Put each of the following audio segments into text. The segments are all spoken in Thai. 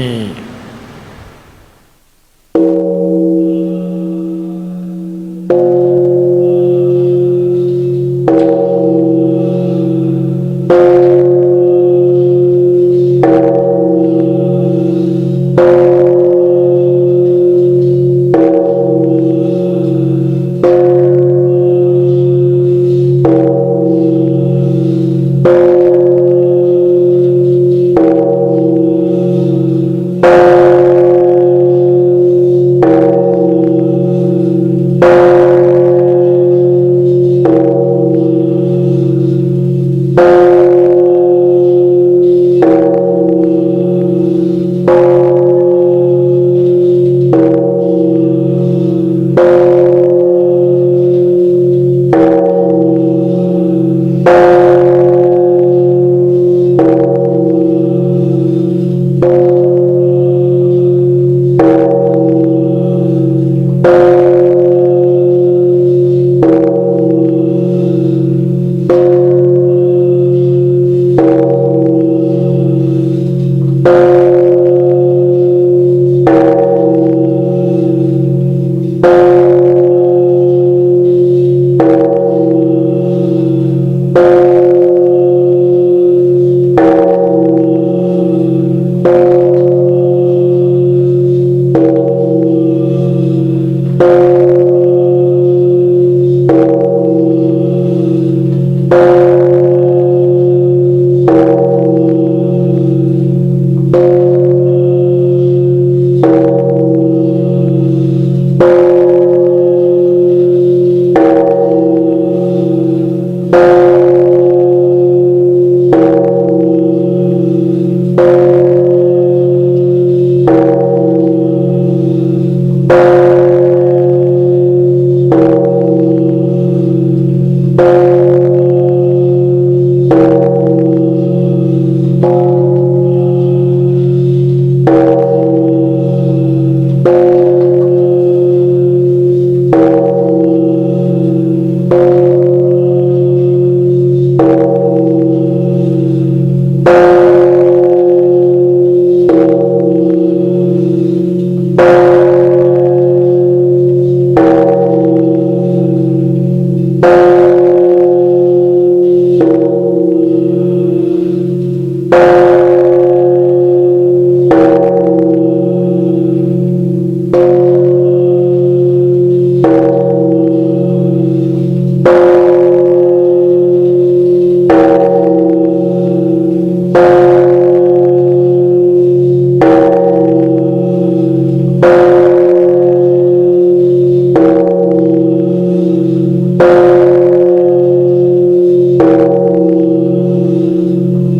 E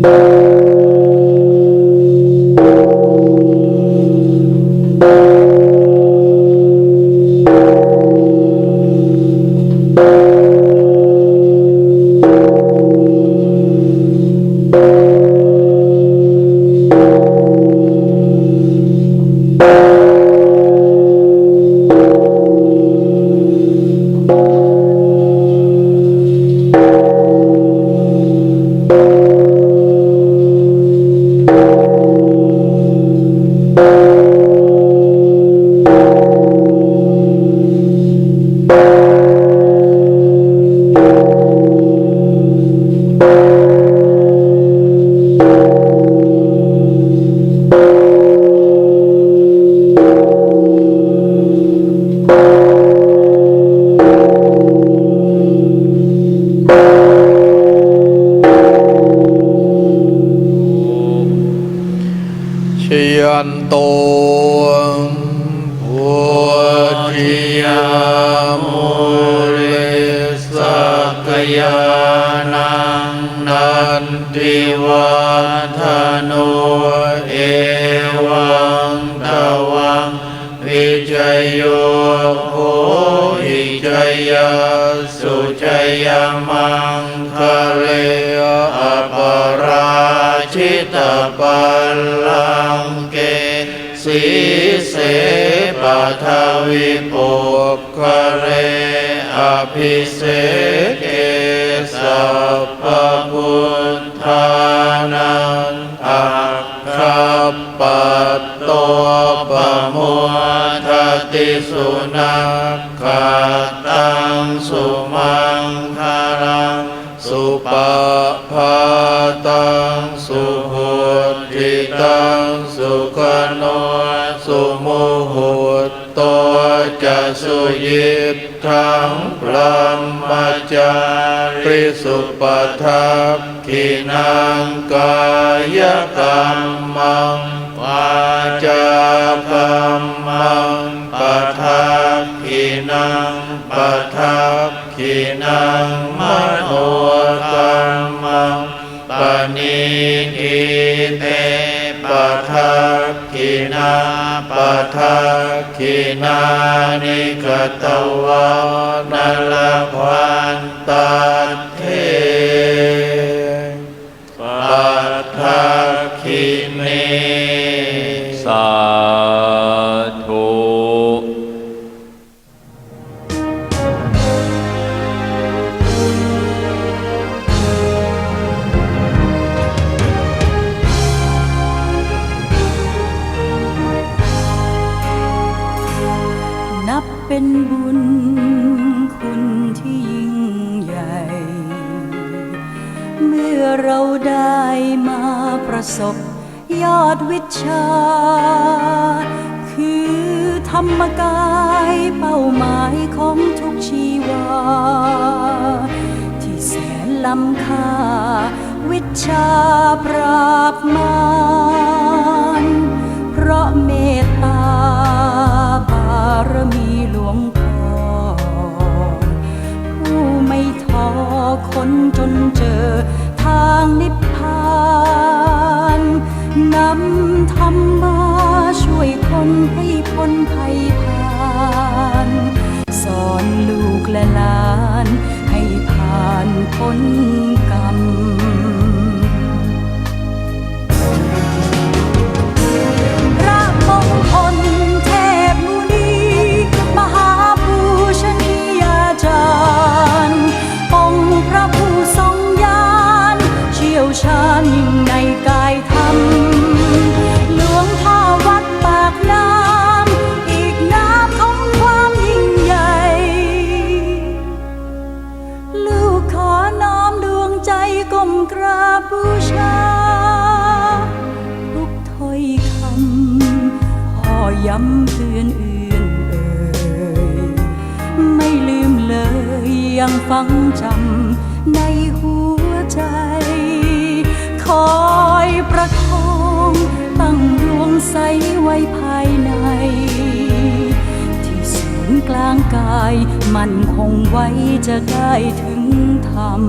ช ยานังนันติวัฒโนเอวังตวังวิจโยโหอิจยาสุจยมังคะเลอปราชิตปัลลังเกสีเสปทวิปุคะเร ภิเสเกสัพพพุทธานังอัคคปโตปะโมทติสุนัขขตังสุมังคารังสุปะพาตังสุโหติตังสุขโนสุโมโหโตจะสุยิต ทังพระมจาริสุปทัพขินังกายกรรมังวาจากรรมังปทัพขินังปทัพขินังมโนกรรมังปณิ ทักขินานิกตวานลควันตัดเทปัทักขิเน สบยอดวิชา คือธรรมกายเป้าหมายของทุกชีวา ที่แสนล้ำค่า วิชาปราบมา นางกาย มันคงไว้จะได้ถึงธรรม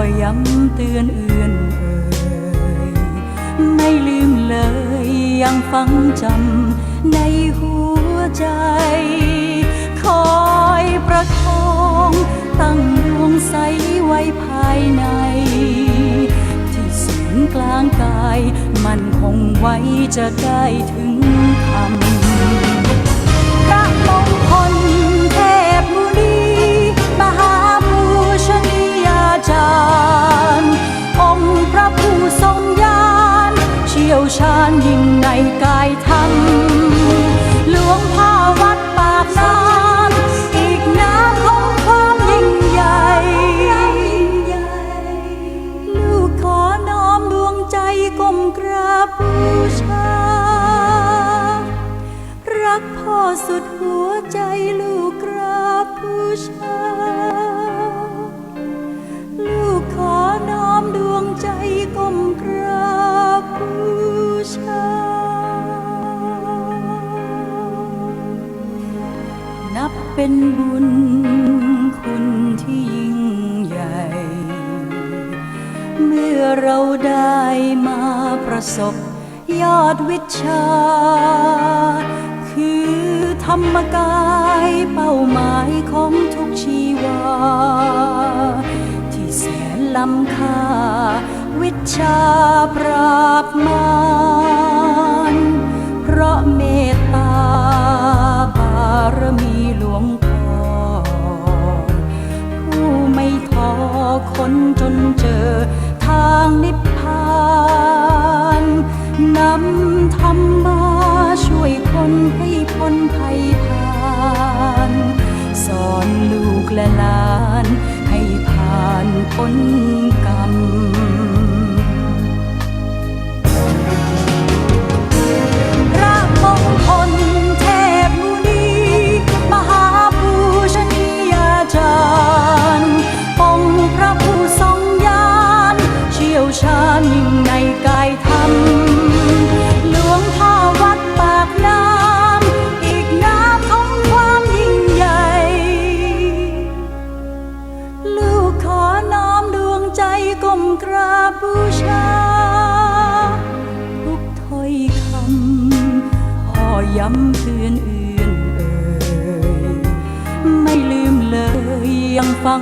อย้ำเตือนเอื่อนเอ่ยไม่ลืมเลยยังฟังจำในหัวใจ คอยประคองตั้งดวงใสไว้ภายใน ที่ศูนย์กลางกาย มันคงไว้จะได้ถึงธรรมพระมง ยิ่งในกายธรรม เป็นบุญคุณที่ยิ่งใหญ่ เมื่อเราได้มาประสบยอดวิชา คือธรรมกายเป้าหมายของทุกชีวา ที่แสนล้ำค่าวิชาปราาน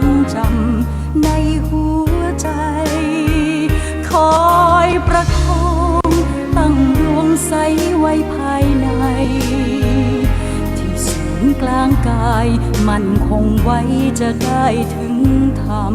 งจำในหัวใจ คอยประคองตั้งดวงใสไว้ภายใน ที่ศูนย์กลางกายมันคงไว้จะได้ถึงธรรม